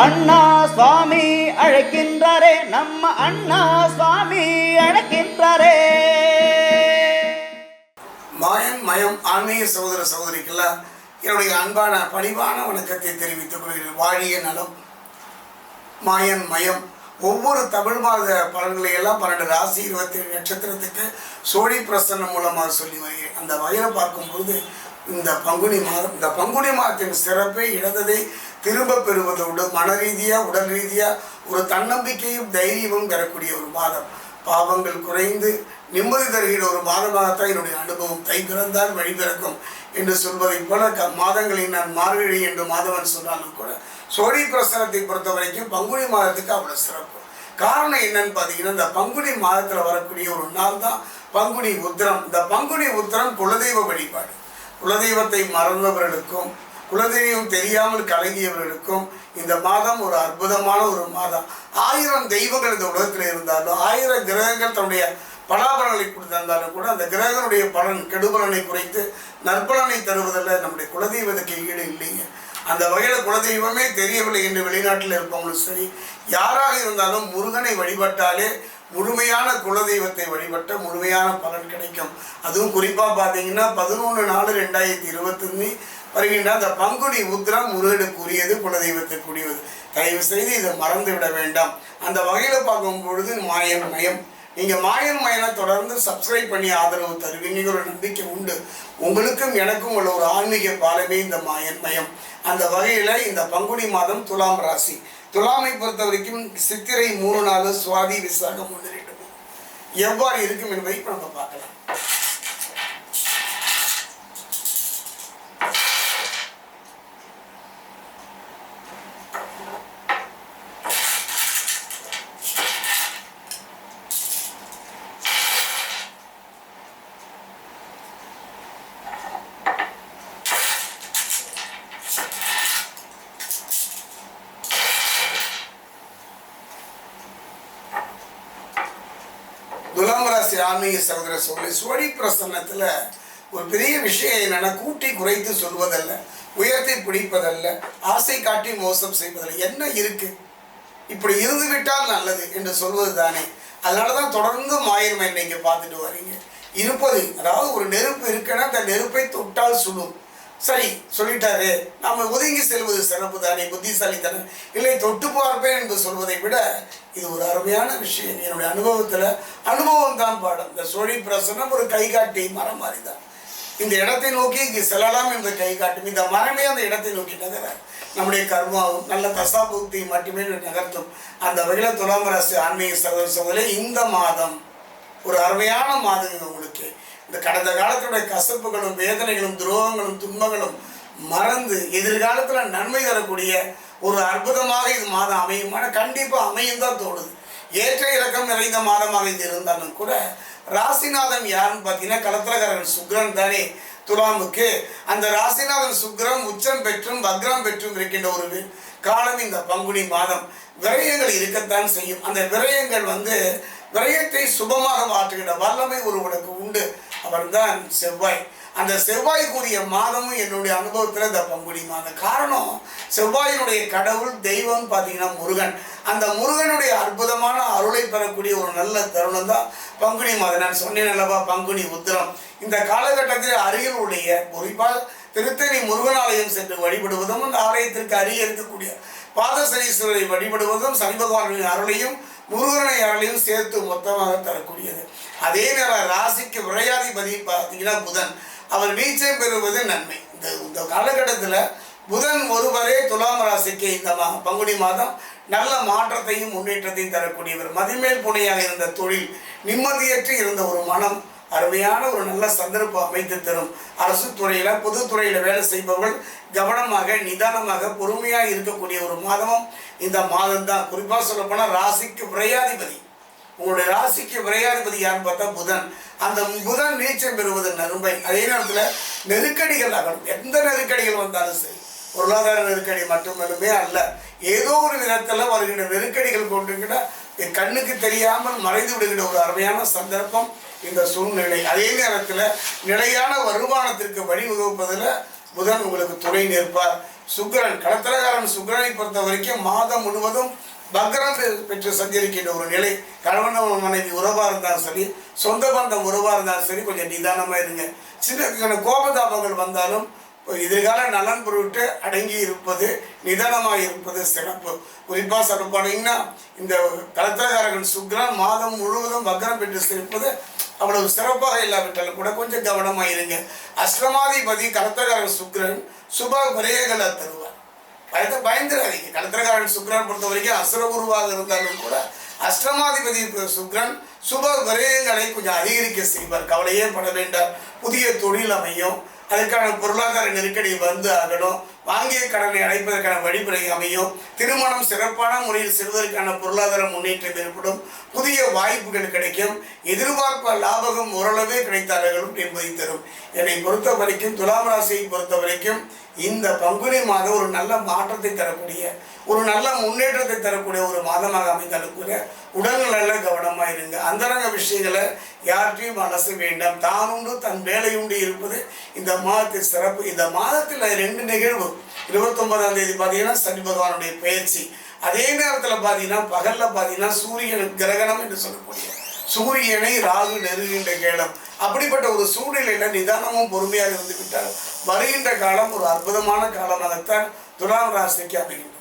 அண்ணா சுவாமி அழைக்கின்றாரே நம்ம அண்ணா சுவாமி அழைக்கின்றாரே. மாயன் மயம் ஆன்மீக சகோதர சகோதரிக்கெல்லாம் என்னுடைய அன்பான பணிவான வணக்கத்தை தெரிவித்துக் கொள்கிறேன். வாழிய நலம். மாயன் மயம் ஒவ்வொரு தமிழ் மாத பலன்களை எல்லாம் பன்னெண்டு ராசி இருபத்தி ஏழு நட்சத்திரத்துக்கு சோழி பிரசன்னம் மூலமாக சொல்லி வருகிறேன். அந்த வகையில் பார்க்கும்பொழுது இந்த பங்குனி மாதம் இந்த பங்குனி மாதத்தின் சிறப்பை இழந்ததை திரும்ப பெறுவதோடு மன ரீதியாக உடல் ரீதியாக ஒரு தன்னம்பிக்கையும் தைரியமும் பெறக்கூடிய ஒரு மாதம். பாவங்கள் குறைந்து நிம்மதி தருகிற ஒரு மாதமாகத்தான் என்னுடைய அனுபவம். தை பிறந்தால் வழி பிறக்கும் என்று சொல்வதைப் போல க மாதங்களில் நான் மார்கழி என்று மாதவன் சொன்னாலும் கூட சோழி பிரசனத்தை பொறுத்த வரைக்கும் பங்குனி மாதத்துக்கு அவ்வளோ சிறப்பு. காரணம் என்னன்னு பார்த்தீங்கன்னா இந்த பங்குனி மாதத்தில் வரக்கூடிய ஒரு நாள் தான் பங்குனி உத்திரம். இந்த பங்குனி உத்திரம் குலதெய்வ வழிபாடு. குலதெய்வத்தை மறந்தவர்களுக்கும் குலதெய்வம் தெரியாமல் கலங்கியவர்களுக்கும் இந்த மாதம் ஒரு அற்புதமான ஒரு மாதம். ஆயிரம் தெய்வங்கள் இந்த உலகத்தில் இருந்தாலும் ஆயிரம் கிரகங்கள் தன்னுடைய பலாபலனை கொடுத்திருந்தாலும் கூட அந்த கிரகனுடைய பலன் கெடுபலனை குறைத்து நற்பலனை தருவதில் நம்முடைய குலதெய்வத்துக்கு ஈடு இல்லைங்க. அந்த வகையில் குலதெய்வமே தெரியவில்லை என்று வெளிநாட்டில் இருப்பவங்களும் சரி யாராக இருந்தாலும் முருகனை வழிபட்டாலே முழுமையான குலதெய்வத்தை வழிபட்ட முழுமையான பலன் கிடைக்கும். அதுவும் குறிப்பாக பார்த்தீங்கன்னா பதினொன்று நாலு ரெண்டாயிரத்தி இருபத்தொன்னு வருகின்ற அந்த பங்குனி உத்திரம் முருகனுக்குரியது குலதெய்வத்திற்குரியது தயவு செய்து இதை மறந்து விட வேண்டாம். அந்த வகையில் பார்க்கும் பொழுது மாயன் மயம். நீங்கள் மாயன் மயனை தொடர்ந்து சப்ஸ்கிரைப் பண்ணி ஆதரவு தருவீங்க ஒரு நம்பிக்கை உண்டு. உங்களுக்கும் எனக்கும் உள்ள ஒரு ஆன்மீக பாலமே இந்த மாயன் மயம். அந்த வகையில் இந்த பங்குனி மாதம் துலாம் ராசி. துலாமை பொறுத்த வரைக்கும் சித்திரை மூணு நாள் சுவாதி விசாகம் ஒன்று ரெண்டு எவ்வாறு இருக்கும் என்பதை இப்போ நம்ம பார்க்கலாம். துலாம் ராசி ஆன்மீக சகோதர சோழி சுவடி பிரசன்னத்தில் ஒரு பெரிய விஷயம் என்னென்னா கூட்டி குறைத்து சொல்வதல்ல உயர்த்தி பிடிப்பதல்ல ஆசை காட்டி மோசம் செய்வதில்லை. என்ன இருக்கு? இப்படி இருந்து விட்டால் நல்லது என்று சொல்வது தானே அதனால தான் தொடர்ந்து மாயன்மை நீங்கள் பார்த்துட்டு வரீங்க. இருப்பது அதாவது ஒரு நெருப்பு இருக்குன்னா அந்த நெருப்பை தொட்டால் சுடும். சரி சொல்லிட்டாரு. நாம ஒதுங்கி செல்வது சிறப்பு தானே புத்திசாலித்தனம். இல்லை தொட்டு பார்ப்பேன் என்று சொல்வதை விட இது ஒரு அருமையான விஷயம். என்னுடைய அனுபவத்தில் அனுபவம் தான் பாடம். இந்த சோழி பிரசனம் ஒரு கை காட்டி மரம் மாதிரி தான் இந்த இடத்தை நோக்கி இங்கே செல்லலாம் என்று கை காட்டும் இந்த மரமே அந்த இடத்தை நோக்கி நகர நம்முடைய கர்மாவும் நல்ல தசாபுக்தி மட்டுமே நகர்த்தும். அந்த வகையில் துலாம் ராசி ஆன்மீக சகோதர சகோதரி இந்த மாதம் ஒரு அருமையான மாதம் இது உங்களுக்கு. இந்த கடந்த காலத்துடைய கசப்புகளும் வேதனைகளும் துரோகங்களும் துன்பங்களும் மறந்து எதிர்காலத்தில் நன்மை தரக்கூடிய ஒரு அற்புதமாக இது மாதம் அமையுமான கண்டிப்பாக அமையும் தான் தோணுது. ஏற்ற இறக்கம் நிறைந்த மாதமாக இது இருந்தாலும் கூட ராசிநாதன் யாருன்னு பார்த்தீங்கன்னா கலத்திரகாரன் சுக்ரன் தானே துலாமுக்கு. அந்த ராசிநாதன் சுக்ரம் உச்சம் பெற்றும் வக்ரம் பெற்றும் இருக்கின்ற ஒரு வி- காலம் இந்த பங்குனி மாதம். விரயங்கள் இருக்கத்தான் செய்யும். அந்த விரயங்கள் வந்து விரயத்தை சுபமாக மாற்றுகின்ற வல்லமை ஒருவனுக்கு உண்டு. அவர்தான் செவ்வாய். அந்த செவ்வாய்க்குரிய மாதமும் என்னுடைய அனுபவத்தில் இந்த பங்குடி மாதம் காரணம் செவ்வாயினுடைய கடவுள் தெய்வம் பார்த்தீங்கன்னா முருகன். அந்த முருகனுடைய அற்புதமான அருளை பெறக்கூடிய ஒரு நல்ல தருணம் தான் பங்குனி மாதம் நான் சொன்னேன் அல்லவா பங்குனி உத்திரம். இந்த காலகட்டத்தில் அருகில் உடைய குறிப்பாக திருத்தணி முருகன் ஆலயம் சென்று வழிபடுவதும் அந்த ஆலயத்திற்கு அருகே இருக்கக்கூடிய பாதசனீஸ்வரரை வழிபடுவதும் சனி பகவானின் அருளையும் முருகனை அருளையும் சேர்த்து மொத்தமாக தரக்கூடியது. அதே நேரம் ராசிக்கு விரையாதிபதி பார்த்தீங்கன்னா புதன். அவர் நீச்சம் பெறுவது நன்மை. இந்த இந்த காலகட்டத்தில் புதன் ஒருவரே துலாம் ராசிக்கு இந்த மா பங்குனி மாதம் நல்ல மாற்றத்தையும் முன்னேற்றத்தையும் தரக்கூடியவர். மதிமேல் புனையாக இருந்த தொழில் நிம்மதியற்று இருந்த ஒரு மனம் அருமையான ஒரு நல்ல சந்தர்ப்பம் அமைத்து தரும். அரசு துறையில் பொதுத்துறையில் வேலை செய்பவர்கள் கவனமாக நிதானமாக பொறுமையாக இருக்கக்கூடிய ஒரு மாதமும் இந்த மாதம் தான் குறிப்பாக சொல்லப்போனால் ராசிக்கு விரையாதிபதி. உங்களுடைய ராசிக்கு விரையாதிபதி யாருன்னு பார்த்தா புதன். அந்த புதன் நீச்சம் பெறுவது நரும்பை அதே நேரத்தில் நெருக்கடிகள் அகலும். எந்த நெருக்கடிகள் வந்தாலும் சரி. பொருளாதார நெருக்கடி மட்டுமல்லுமே அல்ல. ஏதோ ஒரு விதத்தில் வருகின்ற நெருக்கடிகள் கொண்டிருக்கிற கண்ணுக்கு தெரியாமல் மறைந்து விடுகின்ற ஒரு அருமையான சந்தர்ப்பம் இந்த சூழ்நிலை. அதே நேரத்தில் நிலையான வருமானத்திற்கு வழிவகுப்பதில் புதன் உங்களுக்கு துணை நிற்பார். சுக்கரன் கடத்தலகாரன் சுக்கரனை பொறுத்த வரைக்கும் மாதம் முழுவதும் பக்ரம் பெற்று சஞ்சரிக்கின்ற ஒரு நிலை. கணவன் மனைவி உறவாக இருந்தாலும் சரி சொந்த பந்தம் உறவாக இருந்தாலும் சரி கொஞ்சம் நிதானமாக இருங்க. சின்ன கோபதாபங்கள் வந்தாலும் எதிர்கால நலன் பொருட்டு அடங்கி இருப்பது நிதானமாக இருப்பது சிறப்பு. குறிப்பாக சொல்ல போனீங்கன்னா இந்த கலத்திரகாரகன் சுக்ரன் மாதம் முழுவதும் வக்ரம் பெற்று சிரிப்பது அவ்வளவு சிறப்பாக இல்லாவிட்டாலும் கூட கொஞ்சம் கவனமாக இருங்க. அஷ்டமாதிபதி கலத்திரகாரகன் சுக்ரன் சுப விரயங்களை தருவார். பயத்தை பயந்துடாதீங்க கடத்திரக்காரன் சுக்ரன் பொறுத்த வரைக்கும் அசுர உருவாக இருந்தாலும் கூட அஷ்டமாதிபதி சுக்ரன் சுப விரயங்களை கொஞ்சம் அதிகரிக்க செய்வார். கவலையே பட வேண்டாம். புதிய தொழில் அமையும். அதற்கான பொருளாதார நெருக்கடி வந்து ஆகணும். வாங்கிய கடனை அடைப்பதற்கான வழிமுறை அமையும். திருமணம் சிறப்பான முறையில் செல்வதற்கான பொருளாதார முன்னேற்றம் ஏற்படும். புதிய வாய்ப்புகள் கிடைக்கும். எதிர்பார்ப்ப லாபகம் ஓரளவே கிடைத்தார்களும் என்பதை தரும். என்னை பொறுத்த வரைக்கும் துலாம் ராசியை பொறுத்த வரைக்கும் இந்த பங்குனி மாதம் ஒரு நல்ல மாற்றத்தை தரக்கூடிய ஒரு நல்ல முன்னேற்றத்தை தரக்கூடிய ஒரு மாதமாக அமைந்தாலும் கூட உடல்நல கவனமாக இருங்க. அந்தரங்க விஷயங்களை யார்கிட்டையும் மனசு வேண்டாம். தானுண்டு தன் வேலையுண்டு இருப்பது இந்த மாதத்தின் சிறப்பு. இந்த மாதத்தில் ரெண்டு நிகழ்வு. இருபத்தொன்பதாம் தேதி பார்த்தீங்கன்னா சனி பகவானுடைய பயிற்சி. அதே நேரத்தில் பார்த்தீங்கன்னா பகலில் பார்த்தீங்கன்னா சூரியன் கிரகணம் என்று சொல்லக்கூடிய சூரியனை ராகு நெருகின்ற கேடம். அப்படிப்பட்ட ஒரு சூழ்நிலையில் நிதானமும் பொறுமையாக இருந்து விட்டார் வருகின்ற காலம் ஒரு அற்புதமான காலமாகத்தான் துலாம் ராசிக்கு அமையும்.